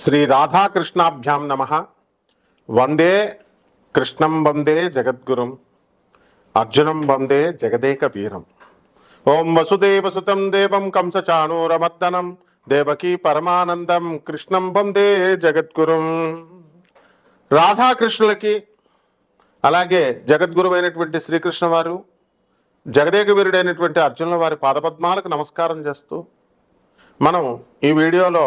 శ్రీ రాధాకృష్ణాభ్యాం నమ. వందే కృష్ణం వందే జగద్గురుం. అర్జునం వందే జగదేక వీరం ఓం వసుదేవసుతం దేవం కంసచాణూరమర్దనం. దేవకీ పరమానందం కృష్ణం వందే జగద్గురుం. రాధాకృష్ణులకి అలాగే జగద్గురువైనటువంటి శ్రీకృష్ణ వారు జగదేక వీరుడైనటువంటి అర్జునుల వారి పాదపద్మాలకు నమస్కారం చేస్తూ మనం ఈ వీడియోలో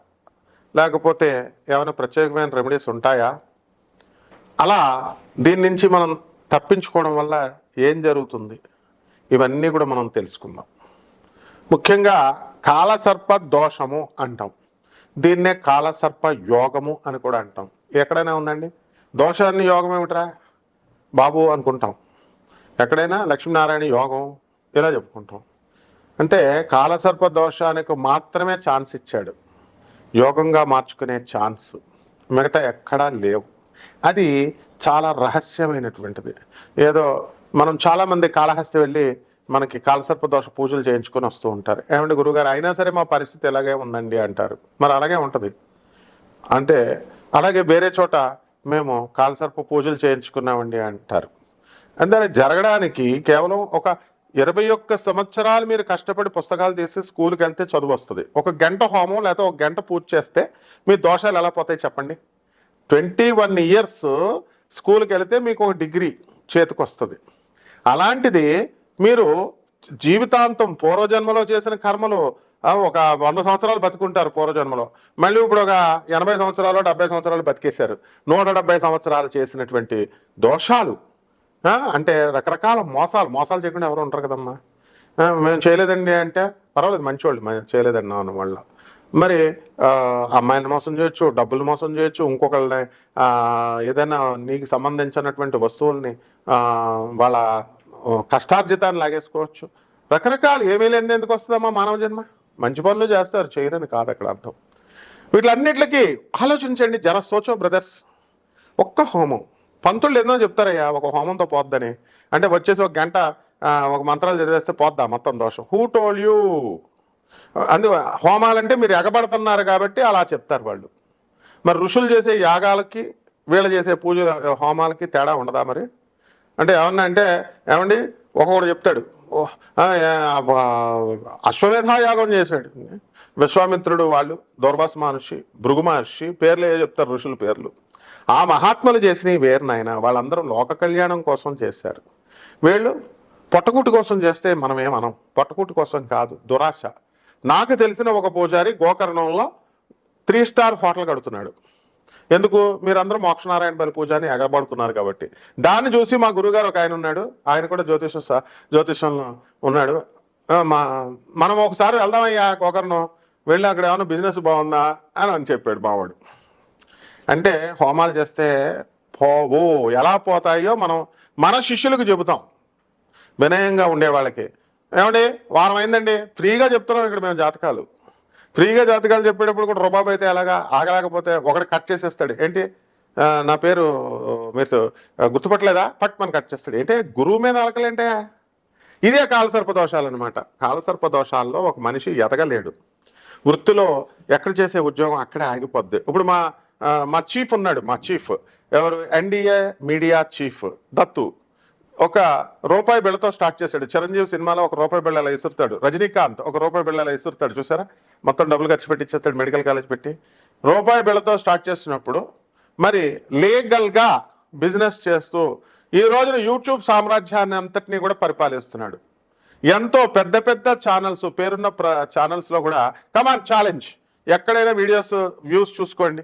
లేకపోతే ఏమైనా ప్రత్యేకమైన రెమెడీస్ ఉంటాయా? అలా దీని నుంచి మనం తప్పించుకోవడం వల్ల ఏం జరుగుతుంది? ఇవన్నీ కూడా మనం తెలుసుకుందాం. ముఖ్యంగా కాలసర్ప దోషము అంటాం. దీన్నే కాలసర్ప యోగము అని కూడా అంటాం. ఎక్కడైనా ఉందండి? దోషాన్ని యోగం ఏమిట్రా? బాబు అనుకుంటాం. ఎక్కడైనా లక్ష్మీనారాయణ యోగం ఇలా చెప్పుకుంటాం. అంటే కాలసర్ప దోషానికి మాత్రమే ఛాన్స్ ఇచ్చాడు. యోగంగా మార్చుకునే ఛాన్స్ మిగతా ఎక్కడా లేవు. అది చాలా రహస్యమైనటువంటిది. ఏదో మనం చాలామంది కాళహస్తి వెళ్ళి మనకి కాలసర్ప దోష పూజలు చేయించుకొని వస్తూ ఉంటారు. ఏమంటే గురుగారు అయినా సరే మా పరిస్థితి ఎలాగే ఉందండి అంటారు. మరి అలాగే ఉంటుంది. అంటే అలాగే వేరే చోట మేము కాలసర్ప పూజలు చేయించుకున్నామండి అంటారు. అంటే జరగడానికి కేవలం ఒక ఇరవై ఒక్క సంవత్సరాలు మీరు కష్టపడి పుస్తకాలు తీసి స్కూల్కి వెళ్తే చదువు వస్తుంది. ఒక గంట హోమం లేకపోతే ఒక గంట పూజ చేస్తే మీ దోషాలు ఎలా పోతాయి చెప్పండి? ట్వంటీ వన్ ఇయర్స్ స్కూల్కి వెళితే మీకు ఒక డిగ్రీ చేతికి వస్తుంది అలాంటిది మీరు జీవితాంతం పూర్వజన్మలో చేసిన కర్మలు ఒక వంద సంవత్సరాలు బతుకుంటారు పూర్వజన్మలో. మళ్ళీ ఇప్పుడు ఒక ఎనభై సంవత్సరాలు డెబ్బై సంవత్సరాలు బతికేశారు. నూట సంవత్సరాలు చేసినటువంటి దోషాలు అంటే రకరకాల మోసాలు మోసాలు చేయకుండా ఎవరు ఉంటారు కదమ్మా. మేము చేయలేదండి అంటే పర్వాలేదు మంచివాళ్ళు మేము చేయలేదండి అన్న వాళ్ళ. మరి అమ్మాయిని మోసం చేయొచ్చు డబ్బులు మోసం చేయొచ్చు ఇంకొకళ్ళని ఏదైనా నీకు సంబంధించినటువంటి వస్తువుల్ని వాళ్ళ కష్టార్జితాన్ని లాగేసుకోవచ్చు. రకరకాలు ఏమీ లేని ఎందుకు వస్తుందమ్మా మానవ జన్మ? మంచి పనులు చేస్తారు చేయరని కాదు అక్కడ అర్థం. వీటిలన్నిటికీ ఆలోచించండి జర సోచో బ్రదర్స్. ఒక్క హోమం. పంతులు ఏదో చెప్తారయ్యా ఒక హోమంతో పోద్దని. అంటే వచ్చేసి ఒక గంట ఒక మంత్రాలు చదివేస్తే పోద్దా మొత్తం దోషం? హూ టోల్ యూ అందు హోమాలంటే మీరు ఎగబడుతున్నారు కాబట్టి అలా చెప్తారు వాళ్ళు. మరి ఋషులు చేసే యాగాలకి వీళ్ళు చేసే పూజ హోమాలకి తేడా ఉండదా మరి? అంటే ఏమన్నా అంటే ఏమండి ఒక్కొక్కడు చెప్తాడు ఓ, అశ్వమేధ యాగం చేశాడు. విశ్వామిత్రుడు వాళ్ళు దౌర్వాస మహర్షి భృగు మహర్షి పేర్లు ఏ చెప్తారు ఋషుల పేర్లు. ఆ మహాత్ములు చేసినవి వేరు నాయన. వాళ్ళందరూ లోక కళ్యాణం కోసం చేశారు. వీళ్ళు పొట్టకూటి కోసం చేస్తే మనం ఏమనం? పొట్టకూటి కోసం కాదు దురాశ. నాకు తెలిసిన ఒక పూజారి గోకర్ణంలో త్రీ స్టార్ హోటల్ కడుతున్నాడు. ఎందుకు? మీరందరూ మోక్షనారాయణ బలి పూజని ఎగబడుతున్నారు కాబట్టి. దాన్ని చూసి మా గురుగారు ఒక ఆయన ఉన్నాడు. ఆయన కూడా జ్యోతిష జ్యోతిషంలో ఉన్నాడు. మా మనం ఒకసారి వెళ్దామయ్యా గోకర్ణం. వెళ్ళి అక్కడ ఏమైనా బిజినెస్ బాగుందా అని అని చెప్పాడు మావాడు. అంటే హోమాలు చేస్తే పోవు ఎలా పోతాయో మనం మన శిష్యులకు చెబుతాం. వినయంగా ఉండే వాళ్ళకి. ఏమండి వారం అయిందండి. ఫ్రీగా చెప్తున్నాం ఇక్కడ మేము జాతకాలు. ఫ్రీగా జాతకాలు చెప్పేటప్పుడు కూడా రుబాబు అయితే ఎలాగా ఆగలేకపోతే ఒకటి కట్ చేసేస్తాడు. ఏంటి? నా పేరు మీరు గుర్తుపట్టలేదా? పట్ మన కట్ చేస్తాడు. ఏంటి? గురువు మీద అలకలేంటే ఇదే కాలసర్ప దోషాలు అనమాట కాలసర్ప దోషాల్లో ఒక మనిషి ఎదగలేడు. వృత్తిలో ఎక్కడ చేసే ఉద్యోగం అక్కడే ఆగిపోద్ది. ఇప్పుడు మా మా చీఫ్ ఉన్నాడు మా చీఫ్. ఎవరు? NDA media chief Dattu. ఒక రూపాయి బిళ్ళతో స్టార్ట్ చేశాడు. చిరంజీవి సినిమాలో ఒక రూపాయి బిళ్ళ అలా ఇసురుతాడు. రజనీకాంత్ ఒక రూపాయి బిళ్ళ అలా ఇసురుతాడు చూసారా? మొత్తం డబ్బులు ఖర్చు పెట్టి ఇచ్చేస్తాడు మెడికల్ కాలేజ్ పెట్టి. రూపాయి బిళ్ళతో స్టార్ట్ చేసినప్పుడు మరి లీగల్గా బిజినెస్ చేస్తూ ఈ రోజున యూట్యూబ్ సామ్రాజ్యాన్ని అంతటినీ కూడా పరిపాలిస్తున్నాడు. ఎంతో పెద్ద పెద్ద ఛానల్స్ పేరున్న ప్ర ఛానల్స్లో కూడా కమాన్ ఛాలెంజ్. ఎక్కడైనా వీడియోస్ వ్యూస్ చూసుకోండి.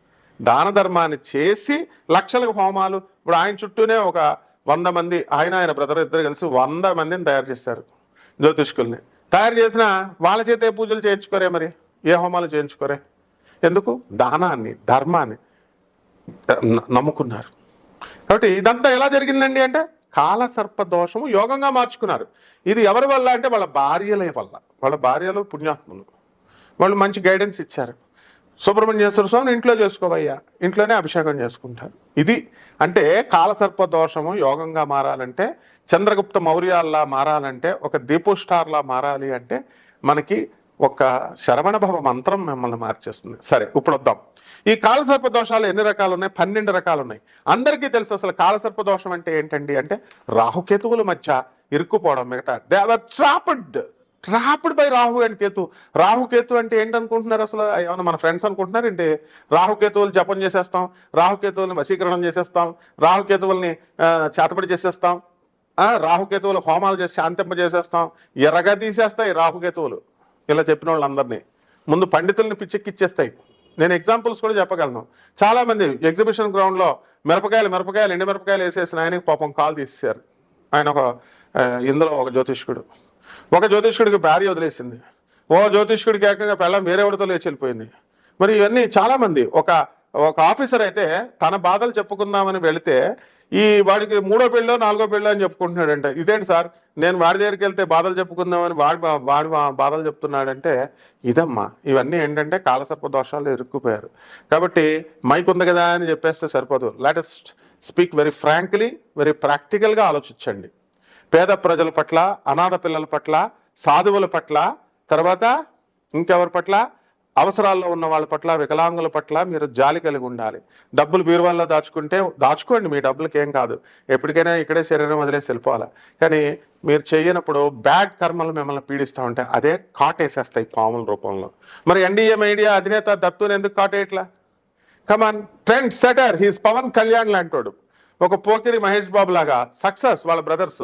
దాన ధర్మాన్ని చేసి లక్షలకు హోమాలు. ఇప్పుడు ఆయన చుట్టూనే ఒక వంద మంది ఆయన ఆయన బ్రదర్ ఇద్దరు కలిసి వంద మందిని తయారు చేశారు జ్యోతిష్కుల్ని. తయారు చేసిన వాళ్ళ చేత పూజలు చేయించుకోరే మరి? ఏ హోమాలు చేయించుకోరే? ఎందుకు? దానాన్ని ధర్మాన్ని నమ్ముకున్నారు. కాబట్టి ఇదంతా ఎలా జరిగిందండి అంటే కాల సర్ప దోషము యోగంగా మార్చుకున్నారు. ఇది ఎవరి వల్ల అంటే వాళ్ళ భార్యల వల్ల. వాళ్ళ భార్యలు పుణ్యాత్ములు. వాళ్ళు మంచి గైడెన్స్ ఇచ్చారు. సుబ్రహ్మణ్యేశ్వర స్వామిని ఇంట్లో చేసుకోవయ్యా. ఇంట్లోనే అభిషేకం చేసుకుంటారు. ఇది అంటే కాలసర్ప దోషము యోగంగా మారాలంటే చంద్రగుప్త మౌర్యాల్లా మారాలంటే ఒక దీపోస్టార్లా మారాలి అంటే మనకి ఒక శరవణభవ మంత్రం మిమ్మల్ని మార్చేస్తుంది. సరే ఇప్పుడు వద్దాం. ఈ కాలసర్ప దోషాలు ఎన్ని రకాలు ఉన్నాయి పన్నెండు రకాలు ఉన్నాయి అందరికీ తెలుసు అసలు కాలసర్ప దోషం అంటే ఏంటండి? అంటే రాహుకేతువుల మధ్య ఇరుక్కుపోవడం మిగతా. They are trapped trapped by Rahu and Ketu. Rahuketu అంటే ఏంటనుకుంటున్నారు అసలు? ఏమన్నా మన ఫ్రెండ్స్ అనుకుంటున్నారు ఏంటి? రాహుకేతువులు జపం చేసేస్తాం. రాహుకేతువులను వశీకరణం చేసేస్తాం. రాహుకేతువుల్ని చేతపడి చేసేస్తాం. ఆ, రాహుకేతువులు హోమాలు చేసి శాంతింప చేసేస్తాం. ఎర్రగా తీసేస్తాయి రాహుకేతువులు ఇలా చెప్పిన వాళ్ళందరినీ. ముందు పండితుల్ని పిచ్చెక్కిచ్చేస్తాయి. నేను ఎగ్జాంపుల్స్ కూడా చెప్పగలను. చాలామంది ఎగ్జిబిషన్ గ్రౌండ్లో మిరపకాయలు మిరపకాయలు ఎండి మిరపకాయలు వేసేసిన ఆయనకి పాపం కాల్ తీసేశారు. ఆయన ఒక ఇందులో ఒక జ్యోతిష్కుడు. ఒక జ్యోతిష్కుడికి భార్య వదిలేసింది. ఓ జ్యోతిష్కుడికి ఏకంగా పెళ్ళం వేరే వాడితో లేచి వెళ్ళిపోయింది. మరి ఇవన్నీ చాలామంది ఒక ఒక ఆఫీసర్ అయితే తన బాధలు చెప్పుకుందామని వెళితే ఈ వాడికి మూడో పెళ్ళో నాలుగో పెళ్ళో అని చెప్పుకుంటున్నాడంటే. ఇదేంటి సార్? నేను వాడి దగ్గరికి వెళ్తే బాధలు చెప్పుకుందామని వాడి వాడి బాధలు చెప్తున్నాడంటే ఇదమ్మా. ఇవన్నీ ఏంటంటే కాలసర్ప దోషాలు ఇరుక్కుపోయారు. కాబట్టి మైక్ ఉంది కదా అని చెప్పేస్తే సరిపోదు. Let us speak very frankly very ప్రాక్టికల్గా ఆలోచించండి. పేద ప్రజల పట్ల అనాథ పిల్లల పట్ల సాధువుల పట్ల తర్వాత ఇంకెవరి పట్ల అవసరాల్లో ఉన్న వాళ్ళ పట్ల వికలాంగుల పట్ల మీరు జాలి కలిగి ఉండాలి. డబ్బులు బీరువాల్లో దాచుకుంటే దాచుకోండి మీ డబ్బులకి ఏం కాదు. ఎప్పటికైనా ఇక్కడే శరీరం వదిలేసి వెళ్ళిపోవాలి. కానీ మీరు చేయనప్పుడు బ్యాడ్ కర్మలు మిమ్మల్ని పీడిస్తూ ఉంటాయి. అదే కాటేసేస్తాయి పాముల రూపంలో. మరి ఎన్డీఏ మీడియా అధినేత దత్తుని ఎందుకు కాటేయట్లా? Come on trendsetter he's Pawan Kalyan లాంటోడు. ఒక పోకిరి మహేష్ బాబు లాగా సక్సెస్ వాళ్ళ బ్రదర్స్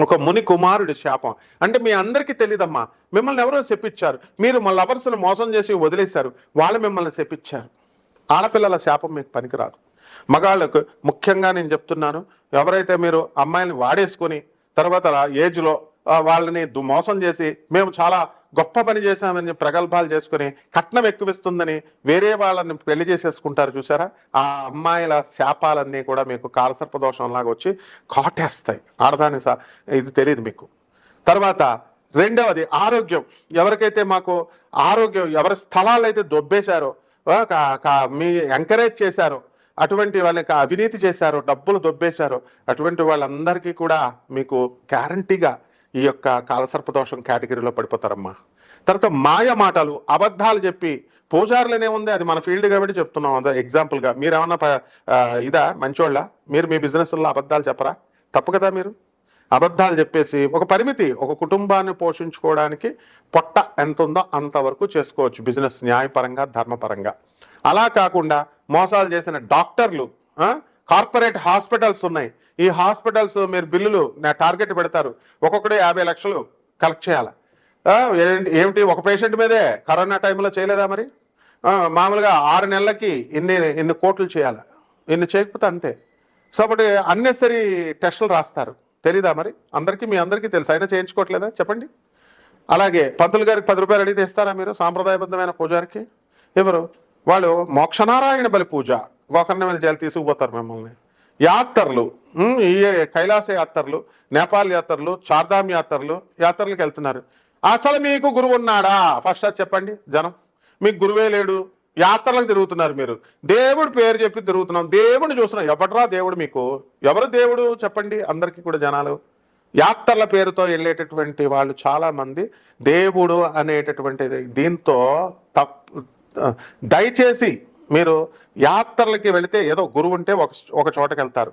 ఒక ముని కుమారుడి శాపం. అంటే మీ అందరికీ తెలియదమ్మా మిమ్మల్ని ఎవరో చెప్పించారు మీరు మా లవర్స్ను మోసం చేసి వదిలేశారు. వాళ్ళు మిమ్మల్ని చెప్పించారు ఆడపిల్లల శాపం మీకు పనికిరాదు. మగాళ్ళకు ముఖ్యంగా నేను చెప్తున్నాను ఎవరైతే మీరు అమ్మాయిని వాడేసుకొని తర్వాత ఏజ్లో వాళ్ళని మోసం చేసి మేము చాలా గొప్ప పని చేశామని ప్రగల్భాలు చేసుకుని కట్నం ఎక్కువిస్తుందని వేరే వాళ్ళని పెళ్ళి చేసేసుకుంటారు చూసారా ఆ అమ్మాయిల శాపాలన్నీ కూడా మీకు కాలసర్ప దోషంలాగా వచ్చి కాటేస్తాయి. ఆడదాని సా ఇది తెలియదు మీకు. తర్వాత రెండవది ఆరోగ్యం. ఎవరికైతే మాకు ఆరోగ్యం ఎవరి స్థలాలు అయితే దొబ్బేశారో కా- మీ ఎంకరేజ్ చేశారో అటువంటి వాళ్ళకి అవినీతి చేశారో డబ్బులు దొబ్బేశారో అటువంటి వాళ్ళందరికీ కూడా మీకు గ్యారంటీగా ఈ యొక్క కాలసర్పదోషం కేటగిరీలో పడిపోతారమ్మా. తర్వాత మాయ మాటలు అబద్ధాలు చెప్పి పూజారులనే ఉంది అది మన ఫీల్డ్ కాబట్టి చెప్తున్నాం. అదే ఎగ్జాంపుల్గా మీరు ఏమన్నా ప- ఇదా మంచోళ్ళ? మీరు మీ బిజినెస్లో అబద్ధాలు చెప్పరా? తప్పు కదా మీరు? అబద్ధాలు చెప్పేసి ఒక పరిమితి ఒక కుటుంబాన్ని పోషించుకోవడానికి పొట్ట ఎంత ఉందో అంతవరకు చేసుకోవచ్చు బిజినెస్ న్యాయపరంగా ధర్మపరంగా. అలా కాకుండా మోసాలు చేసిన డాక్టర్లు కార్పొరేట్ హాస్పిటల్స్ ఉన్నాయి. ఈ హాస్పిటల్స్ మీరు బిల్లులు నా టార్గెట్ పెడతారు. ఒక్కొక్కటి యాభై లక్షలు కలెక్ట్ చేయాలి. ఏంటి ఏమిటి ఒక పేషెంట్ మీదే కరోనా టైంలో చేయలేదా మరి? మామూలుగా ఆరు నెలలకి ఇన్ని ఇన్ని కోట్లు చేయాలి. ఇన్ని చేయకపోతే అంతే. సో ఒకటి అన్నెసరీ టెస్టులు రాస్తారు. తెలీదా మరి? అందరికీ మీ అందరికీ తెలుసు. అయినా చేయించుకోవట్లేదా? చెప్పండి. అలాగే పంతులు గారికి పది రూపాయలు అడిగితే ఇస్తారా మీరు సాంప్రదాయబద్ధమైన పూజారికి? ఎవరు? వాళ్ళు మోక్షనారాయణ బలి పూజ. గోకర్ణ మీద జైలు తీసుకుపోతారు మిమ్మల్ని. యాత్రలు. ఈ కైలాస యాత్రలు నేపాల్ యాత్రలు చార్ధామ్ యాత్రలు యాత్రలకు వెళ్తున్నారు. అసలు మీకు గురువు ఉన్నాడా? ఫస్ట్ అది చెప్పండి జనం. మీకు గురువే లేడు. యాత్రలకు తిరుగుతున్నారు మీరు. దేవుడు పేరు చెప్పి తిరుగుతున్నాం. దేవుడిని చూస్తున్నాం. ఎవడరా దేవుడు మీకు? ఎవరు దేవుడు? చెప్పండి అందరికీ కూడా జనాలు. యాత్రల పేరుతో వెళ్ళేటటువంటి వాళ్ళు చాలా మంది దేవుడు అనేటటువంటి దీంతో తప్పు దయచేసి మీరు యాత్రలకి వెళితే ఏదో గురువు ఉంటే ఒక ఒక చోటకి వెళ్తారు.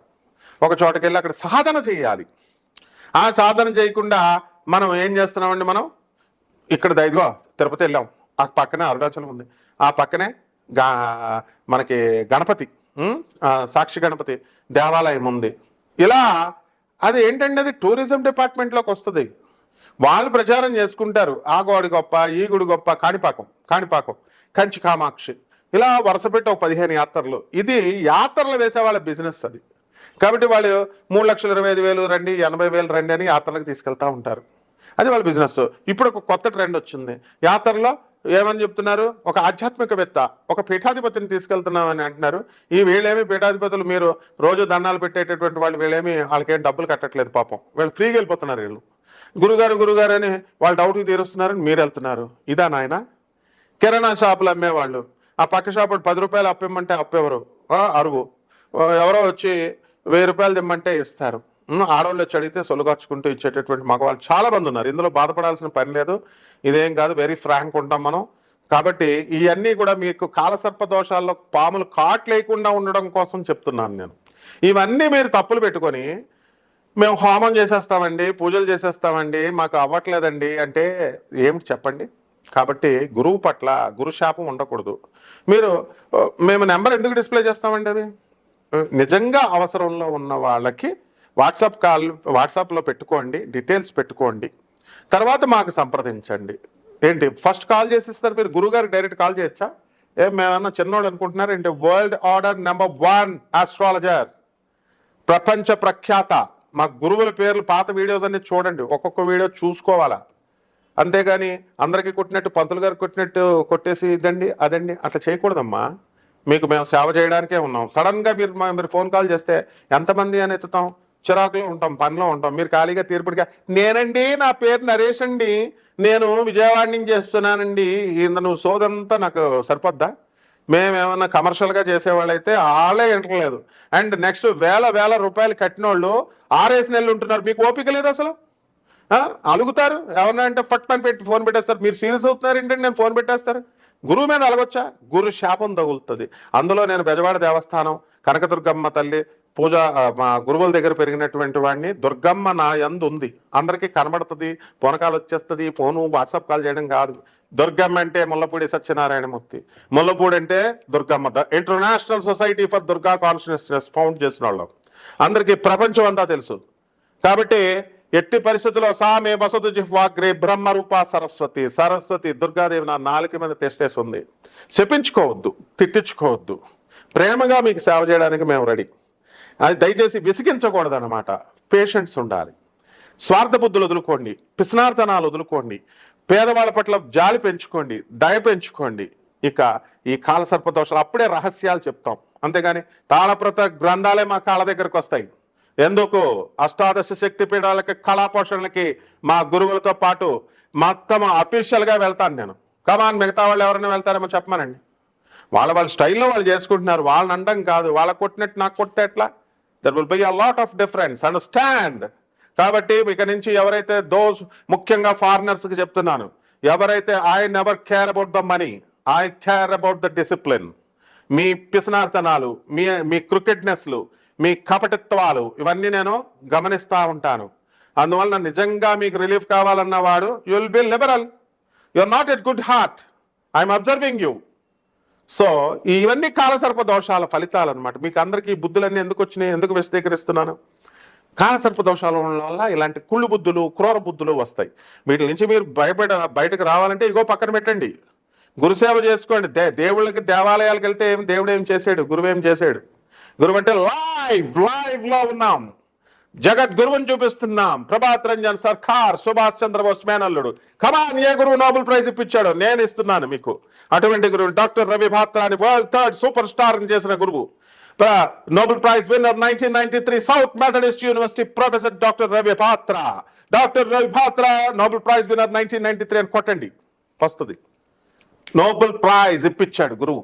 ఒక చోటకి వెళ్ళి అక్కడ సాధన చేయాలి. ఆ సాధన చేయకుండా మనం ఏం చేస్తున్నామండి మనం? ఇక్కడ దైదిగో తిరుపతి వెళ్ళాం. ఆ పక్కనే అరుణాచలం ఉంది. ఆ పక్కనే గా మనకి గణపతి సాక్షి గణపతి దేవాలయం ఉంది. ఇలా అది ఏంటంటే అది? టూరిజం డిపార్ట్మెంట్లోకి వస్తుంది. వాళ్ళు ప్రచారం చేసుకుంటారు. ఆ గోడి గొప్ప ఈ గుడి గొప్ప కాణిపాకం కాణిపాకం. కంచి కామాక్షి. ఇలా వరుసపెట్టి ఒక పదిహేను యాత్రలు. ఇది యాత్రలు వేసే వాళ్ళ బిజినెస్ అది. కాబట్టి వాళ్ళు మూడు లక్షల ఇరవై ఐదు వేలు రండి ఎనభై వేలు రండి అని యాత్రలకు తీసుకెళ్తూ ఉంటారు. అది వాళ్ళ బిజినెస్. ఇప్పుడు ఒక కొత్త ట్రెండ్ వచ్చింది. యాత్రలో ఏమని చెప్తున్నారు? ఒక ఆధ్యాత్మికవేత్త ఒక పీఠాధిపతిని తీసుకెళ్తున్నామని అంటున్నారు. ఈ వీళ్ళేమి పీఠాధిపతులు మీరు రోజు దండాలు పెట్టేటటువంటి వాళ్ళు వీళ్ళేమి వాళ్ళకేం డబ్బులు కట్టట్లేదు పాపం. వీళ్ళు ఫ్రీగా వెళ్ళిపోతున్నారు వీళ్ళు. గురుగారు గురుగారు అని వాళ్ళ డౌట్లు తీరుస్తున్నారని మీరు వెళ్తున్నారు. ఇదా నాయనా? కిరాణా షాపులు అమ్మేవాళ్ళు. ఆ పక్క షాపు పది రూపాయలు అప్పిమ్మంటే అప్పెవరు? అరువు. ఎవరో వచ్చి వెయ్యి రూపాయలు తెమ్మంటే ఇస్తారు. ఆడవాళ్ళు వచ్చి అడిగితే సొలుగార్చుకుంటూ ఇచ్చేటటువంటి మగవాళ్ళు చాలా మంది ఉన్నారు. ఇందులో బాధపడాల్సిన పని లేదు. ఇదేం కాదు వెరీ ఫ్రాంక్ ఉంటాం మనం. కాబట్టి ఇవన్నీ కూడా మీకు కాలసర్ప దోషాల్లో పాములు కాట్ లేకుండా ఉండడం కోసం చెప్తున్నాను నేను. ఇవన్నీ మీరు తప్పులు పెట్టుకొని మేము హోమం చేసేస్తామండి పూజలు చేసేస్తామండి మాకు అవ్వట్లేదండి అంటే ఏమిటి చెప్పండి? కాబట్టి గురువు పట్ల గురు శాపం ఉండకూడదు. మీరు మేము నెంబర్ ఎందుకు డిస్ప్లే చేస్తామండి అది? నిజంగా అవసరంలో ఉన్న వాళ్ళకి వాట్సాప్ కాల్ వాట్సాప్లో పెట్టుకోండి డీటెయిల్స్ పెట్టుకోండి. తర్వాత మాకు సంప్రదించండి. ఏంటి ఫస్ట్ కాల్ చేసిస్తారు మీరు? గురుగారికి డైరెక్ట్ కాల్ చేయొచ్చా? ఏం మేమన్నా చిన్నోడు అనుకుంటున్నారు? ఏంటి world order number one astrologer. ప్రపంచ ప్రఖ్యాత. మా గురువుల పేర్లు పాత వీడియోస్ అన్ని చూడండి. ఒక్కొక్క వీడియో చూసుకోవాలా? అంతేగాని అందరికీ కొట్టినట్టు పంతులు గారు కొట్టినట్టు కొట్టేసి ఇదండి అదండి అట్లా చేయకూడదమ్మా. మీకు మేము సేవ చేయడానికే ఉన్నాం. సడన్గా మీరు మీరు ఫోన్ కాల్ చేస్తే ఎంతమంది అని ఎత్తుతాం? చిరాకులో ఉంటాం పనిలో ఉంటాం. మీరు ఖాళీగా తీర్పుడిగా నేనండి నా పేరు నరేష్ అండి. నేను విజయవాడ నుంచి చేస్తున్నానండి. ఇంత నువ్వు సోదంతా నాకు సరిపోద్దా? మేమేమన్నా కమర్షియల్గా చేసేవాళ్ళైతే వాళ్ళే వింటలేదు అండ్ నెక్స్ట్ వేల వేల రూపాయలు కట్టిన వాళ్ళు ఆరేసి నెలలు ఉంటున్నారు. మీకు ఓపిక లేదు అసలు? అలుగుతారు. ఎవరన్నా అంటే ఫట్ పెట్టి ఫోన్ పెట్టేస్తారు. మీరు సీరియస్ అవుతున్నారు ఏంటంటే నేను ఫోన్ పెట్టేస్తారు. గురువు మీద అలగొచ్చా? గురు శాపం తగులుతుంది. అందులో నేను బెజవాడ దేవస్థానం కనకదుర్గమ్మ తల్లి పూజ మా గురువుల దగ్గర పెరిగినటువంటి వాడిని దుర్గమ్మ నా యందు ఉంది. అందరికీ కనబడుతుంది. పొనకాలు వచ్చేస్తుంది. ఫోను వాట్సాప్ కాల్ చేయడం కాదు. దుర్గమ్మ అంటే ముల్లపూడి సత్యనారాయణమూర్తి. ముల్లపూడి అంటే Durgamma. The international society for Durga consciousness found చేసిన వాళ్ళం. అందరికీ ప్రపంచం అంతా తెలుసు. కాబట్టి ఎట్టి పరిస్థితుల్లో సామే వసతు జిహ్వాగ్రే బ్రహ్మరూప సరస్వతి సరస్వతి దుర్గాదేవి నా నాలుక మీద తెస్టేస్తుంది ఉంది. చెప్పించుకోవద్దు తిట్టించుకోవద్దు. ప్రేమగా మీకు సేవ చేయడానికి మేము రెడీ. అది దయచేసి విసిగించకూడదు అనమాట పేషెంట్స్ ఉండాలి. స్వార్థ బుద్ధులు వదులుకోండి పిస్నార్థనాలు వదులుకోండి పేదవాళ్ళ పట్ల జాలి పెంచుకోండి దయ పెంచుకోండి. ఇక ఈ కాలసర్పదోషాలు అప్పుడే రహస్యాలు చెప్తాం. అంతేగాని తాళప్రత గ్రంథాలే మా కాళ్ళ దగ్గరకు వస్తాయి. ఎందుకు? అష్టాదశ శక్తి పీఠాలకి కళాపోషణలకి మా గురువులతో పాటు మొత్తం అఫీషియల్గా వెళ్తాను నేను. కమాన్ మిగతా వాళ్ళు ఎవరైనా వెళ్తారేమో చెప్పమనండి. వాళ్ళ వాళ్ళ స్టైల్లో వాళ్ళు చేసుకుంటున్నారు. వాళ్ళని అండం కాదు. వాళ్ళ కొట్టినట్టు నాకు కొట్టే ఎట్లా? There will be a lot of difference understand కాబట్టి ఇక నుంచి ఎవరైతే దోస్ ముఖ్యంగా ఫారినర్స్కి చెప్తున్నాను ఎవరైతే I never care about the money I care about the discipline మీ పిసనార్తనాలు మీ మీ క్రికెట్నెస్లు మీ కపటిత్వాలు ఇవన్నీ నేను గమనిస్తూ ఉంటాను. అందువలన నిజంగా మీకు రిలీఫ్ కావాలన్న వాడు you will be liberal you are not at good heart I'm observing you so ఇవన్నీ కాలసర్ప దోషాల ఫలితాలు అనమాట మీకు అందరికీ బుద్ధులన్నీ ఎందుకు వచ్చినాయి? ఎందుకు విశదీకరిస్తున్నాను కాలసర్ప దోషాలు ఉండడం వల్ల ఇలాంటి కుళ్ళు బుద్ధులు క్రూర బుద్ధులు వస్తాయి. వీటి నుంచి మీరు భయపడ బయటకు రావాలంటే ఇగో పక్కన పెట్టండి. గురుసేవ చేసుకోండి. దే దేవుళ్ళకి దేవాలయాలకు వెళ్తే ఏం దేవుడు ఏం చేశాడు? గురువు ఏం చేశాడు? గురువు అంటే లైవ్ లైవ్లో ఉన్నాం. జగత్ గురువుని చూపిస్తున్నాం. ప్రభాత్ రంజన్ సర్కార్ సుభాష్ చంద్రబోస్ మేనల్లుడు. కమాన్ ఏ గురువు నోబెల్ ప్రైజ్ ఇప్పించాడు నేను ఇస్తున్నాను మీకు. అటువంటి గురువు డాక్టర్ రవి భాత్రాని వరల్డ్ థర్డ్ సూపర్ స్టార్ చేసిన గురువు. Nobel prize winner nineteen ninety three South Methodist university professor doctor Ravi Batra. Doctor Ravi Batra Nobel prize winner nineteen ninety three అని కొట్టండి. వస్తుంది. నోబెల్ ప్రైజ్ ఇప్పించాడు గురువు.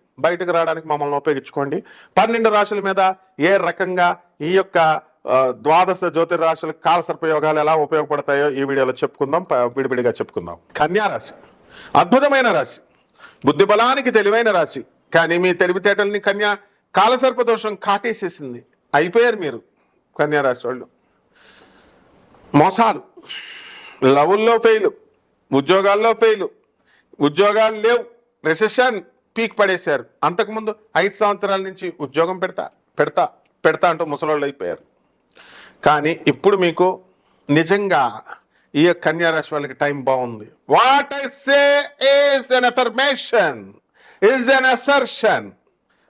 బయటకు రావడానికి మమ్మల్ని ఉపయోగించుకోండి. పన్నెండు రాశుల మీద ఏ రకంగా ఈ యొక్క ద్వాదశ జ్యోతిర్రాశుల కాలసర్పయోగాలు ఎలా ఉపయోగపడతాయో ఈ వీడియోలో చెప్పుకుందాం. విడివిడిగా చెప్పుకుందాం. కన్యారాశి అద్భుతమైన రాశి. బుద్ధి బలానికి తెలివైన రాశి. కానీ మీ తెలివితేటల్ని కన్యా కాలసర్ప దోషం కాటేసేసింది. అయిపోయారు మీరు కన్యా రాశి వాళ్ళు. మోసాలు. లవుల్లో ఫెయిల్ ఉద్యోగాల్లో ఫెయిల్ ఉద్యోగాలు లేవు. రిసెషన్ పీక్ పడేశారు. అంతకుముందు ఐదు సంవత్సరాల నుంచి ఉద్యోగం పెడతా పెడతా పెడతా అంటూ ముసలోళ్ళు అయిపోయారు. కానీ ఇప్పుడు మీకు నిజంగా ఈ కన్యారాశి వాళ్ళకి టైం బాగుంది. What I say is an affirmation is an assertion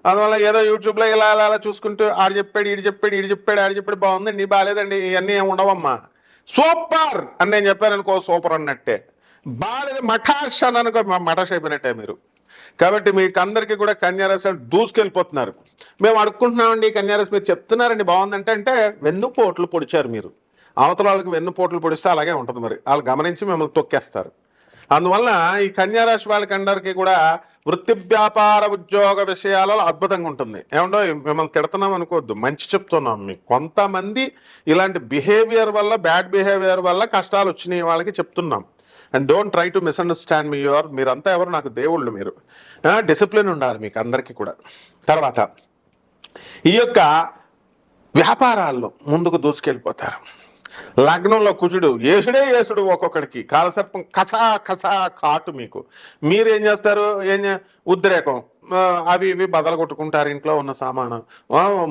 అందువల్ల ఏదో యూట్యూబ్లో ఇలా ఇలా ఇలా చూసుకుంటూ ఆడు చెప్పాడు ఈడు చెప్పాడు ఈడు చెప్పాడు ఆడు చెప్పాడు బాగుందండి బాగాలేదండి ఇవన్నీ ఏమి ఉండవమ్మా. సూపర్ అని నేను చెప్పాను అనుకో సూపర్ అన్నట్టే. బాగాలేదు మఠాషన్ అనుకో మ- మఠాష్ అయిపోయినట్టే మీరు. కాబట్టి మీకు అందరికీ కూడా కన్యారాశి వాళ్ళు దూసుకెళ్ళిపోతున్నారు. మేము అడుక్కుంటున్నామండి కన్యారాశి మీరు చెప్తున్నారండి బాగుందంటే అంటే వెన్నుపోట్లు పొడిచారు మీరు. అవతల వాళ్ళకి వెన్నుపోట్లు పొడిస్తే అలాగే ఉంటుంది మరి. వాళ్ళు గమనించి మిమ్మల్ని తొక్కేస్తారు. అందువల్ల ఈ కన్యారాశి వాళ్ళకి అందరికీ కూడా వృత్తి వ్యాపార ఉద్యోగ విషయాలలో అద్భుతంగా ఉంటుంది. ఏమండో మిమ్మల్ని తిడుతున్నాం అనుకోవద్దు మంచి చెప్తున్నాం మీకు. కొంతమంది ఇలాంటి బిహేవియర్ వల్ల బ్యాడ్ బిహేవియర్ వల్ల కష్టాలు వచ్చినాయి వాళ్ళకి చెప్తున్నాం. And don't try to misunderstand me your మీరంతా ఎవరు? నాకు దేవుళ్ళు మీరు. డిసిప్లిన్ ఉండాలి మీకు అందరికీ కూడా. తర్వాత ఈ యొక్క వ్యాపారాల్లో ముందుకు దూసుకెళ్ళిపోతారు. లగ్నంలో కుజుడు యేసుడే యేసుడు ఒక్కొక్కడికి. కాలసర్పం కసా కసా కాటు మీకు. మీరేం చేస్తారు? ఏం ఉద్రేకం. అవి ఇవి బదలు కొట్టుకుంటారు ఇంట్లో ఉన్న సామాను.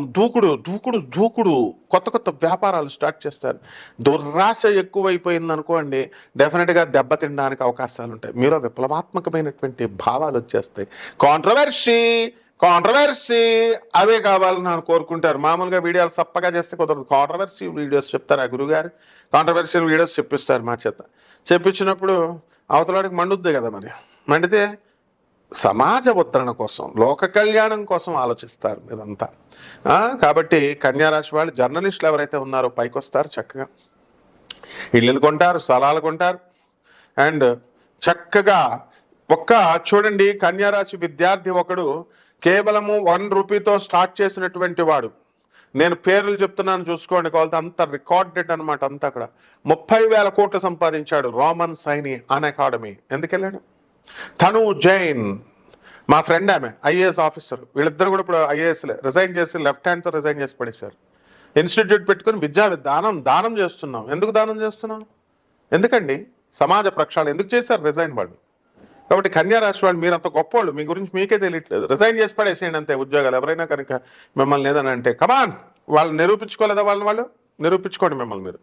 దూకుడు దూకుడు దూకుడు. కొత్త కొత్త వ్యాపారాలు స్టార్ట్ చేస్తారు. దుర్రాశ ఎక్కువైపోయింది అనుకోండి డెఫినెట్గా దెబ్బతినడానికి అవకాశాలు ఉంటాయి. మీలో విప్లవాత్మకమైనటువంటి భావాలు వచ్చేస్తాయి. కాంట్రవర్సీ కాంట్రవర్సీ అవే కావాలని కోరుకుంటారు. మామూలుగా వీడియోలు సప్పగా చేస్తే కుదరదు. కాంట్రవర్సీ వీడియోస్ చెప్తారు ఆ గురుగారు. కాంట్రవర్సీ వీడియోస్ చెప్పిస్తారు మా చేత. చెప్పించినప్పుడు అవతలాడికి మండుద్ది కదా మరి. మండితే సమాజ ఉద్ధరణ కోసం లోక కళ్యాణం కోసం ఆలోచిస్తారు మీరంతా. కాబట్టి కన్యారాశి వాళ్ళు జర్నలిస్టులు ఎవరైతే ఉన్నారో పైకి వస్తారు చక్కగా. ఇల్లులు కొంటారు స్థలాలు కొంటారు. అండ్ చక్కగా ఒక్క చూడండి కన్యారాశి విద్యార్థి ఒకడు కేవలము వన్ రూపీతో స్టార్ట్ చేసినటువంటి వాడు. నేను పేర్లు చెప్తున్నాను చూసుకోండి కొలత అంత రికార్డెడ్ అనమాట అంతా అక్కడ ముప్పై వేల కోట్లు సంపాదించాడు రోమన్ సైని అన్ అకాడమీ. ఎందుకు వెళ్ళాడు? తను జైన్ మా ఫ్రెండ్ ఆమె ఐఏఎస్ ఆఫీసర్ వీళ్ళిద్దరు కూడా ఇప్పుడు ఐఏఎస్లే రిజైన్ చేసి లెఫ్ట్ హ్యాండ్తో రిజైన్ చేసి పడేశారు. ఇన్స్టిట్యూట్ పెట్టుకుని విద్యా దానం దానం చేస్తున్నాం. ఎందుకు దానం చేస్తున్నాం? ఎందుకండి? సమాజ ప్రక్షాళన ఎందుకు చేశారు రిజైన్ వాళ్ళు? కాబట్టి కన్యారాశి వాళ్ళు మీరు అంత గొప్పోళ్ళు మీ గురించి మీకే తెలియట్లేదు. రిజైన్ చేసి పడేసేయండి అంతే ఉద్యోగాలు. ఎవరైనా కనుక మిమ్మల్ని లేదని అంటే కమాన్ వాళ్ళు నిరూపించుకోలేదా వాళ్ళని వాళ్ళు? నిరూపించుకోండి మిమ్మల్ని మీరు.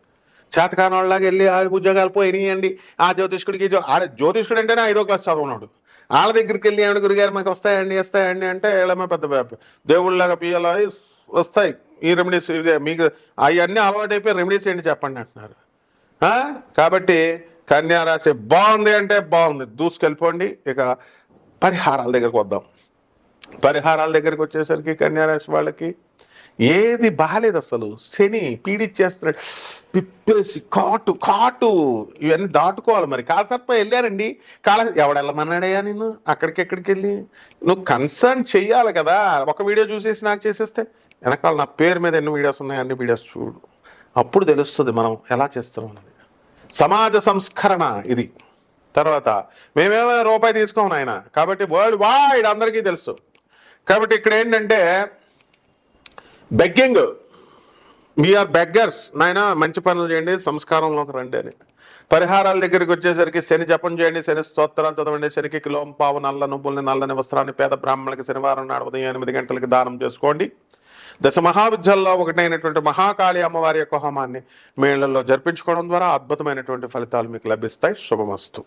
చేతకాని వాళ్ళలాగా వెళ్ళి ఆ ఉద్యోగాలు పోయినాయండి. ఆ జ్యోతిష్కుడికి ఆడ జ్యోతిష్కుడు అంటేనే ఐదో క్లాస్ చదవనాడు. వాళ్ళ దగ్గరికి వెళ్ళి ఆవిడ గురుగారు మాకు వస్తాయండి వస్తాయండి అంటే వీళ్ళమే పెద్ద దేవుళ్ళలాగా పియ్యాల వస్తాయి. ఈ రెమెడీస్ మీకు అవన్నీ అలవాటైపోయి రెమెడీస్ ఏంటి చెప్పండి అంటున్నారు. కాబట్టి కన్యా రాశి బాగుంది అంటే బాగుంది. దూసుకెళ్ళిపోండి. ఇక పరిహారాల దగ్గరకు వద్దాం. పరిహారాల దగ్గరికి వచ్చేసరికి కన్యారాశి వాళ్ళకి ఏది బాగాలేదు అసలు. శని పీడిచ్చేస్తున్నాడు. పిప్పేసి కాటు కాటు. ఇవన్నీ దాటుకోవాలి మరి. కాలసర్ప వెళ్ళారండి. కాల ఎవడెళ్ళమన్నాడయ్యా నేను అక్కడికి ఎక్కడికి వెళ్ళి నువ్వు కన్సర్న్ చెయ్యాలి కదా. ఒక వీడియో చూసేసి నాకు చేసేస్తే వెనకాల నా పేరు మీద ఎన్ని వీడియోస్ ఉన్నాయి అన్ని వీడియోస్ చూడు. అప్పుడు తెలుస్తుంది మనం ఎలా చేస్తున్నాం అనేది. సమాజ సంస్కరణ ఇది. తర్వాత మేమేమో రూపాయి తీసుకోము ఆయన కాబట్టి వరల్డ్ వైడ్ అందరికీ తెలుసు. కాబట్టి ఇక్కడ ఏంటంటే బెగ్గింగ్. వీఆర్ బెగ్గర్స్ నాయన మంచి పనులు చేయండి సంస్కారంలోకి రండి అని. పరిహారాల దగ్గరికి వచ్చేసరికి శని జపం చేయండి శని స్తోత్రాలు చదవండి శనికి కిలోం పావు నల్ల నువ్వుల్ని నల్లని వస్త్రాన్ని పేద బ్రాహ్మణులకి శనివారం నాడు ఉదయం ఎనిమిది గంటలకి దానం చేసుకోండి. దశ మహావిద్యల్లో ఒకటైనటువంటి మహాకాళి అమ్మవారి యొక్క హోమాన్ని మేళ్ళలో జరిపించుకోవడం ద్వారా అద్భుతమైనటువంటి ఫలితాలు మీకు లభిస్తాయి. శుభమస్తు.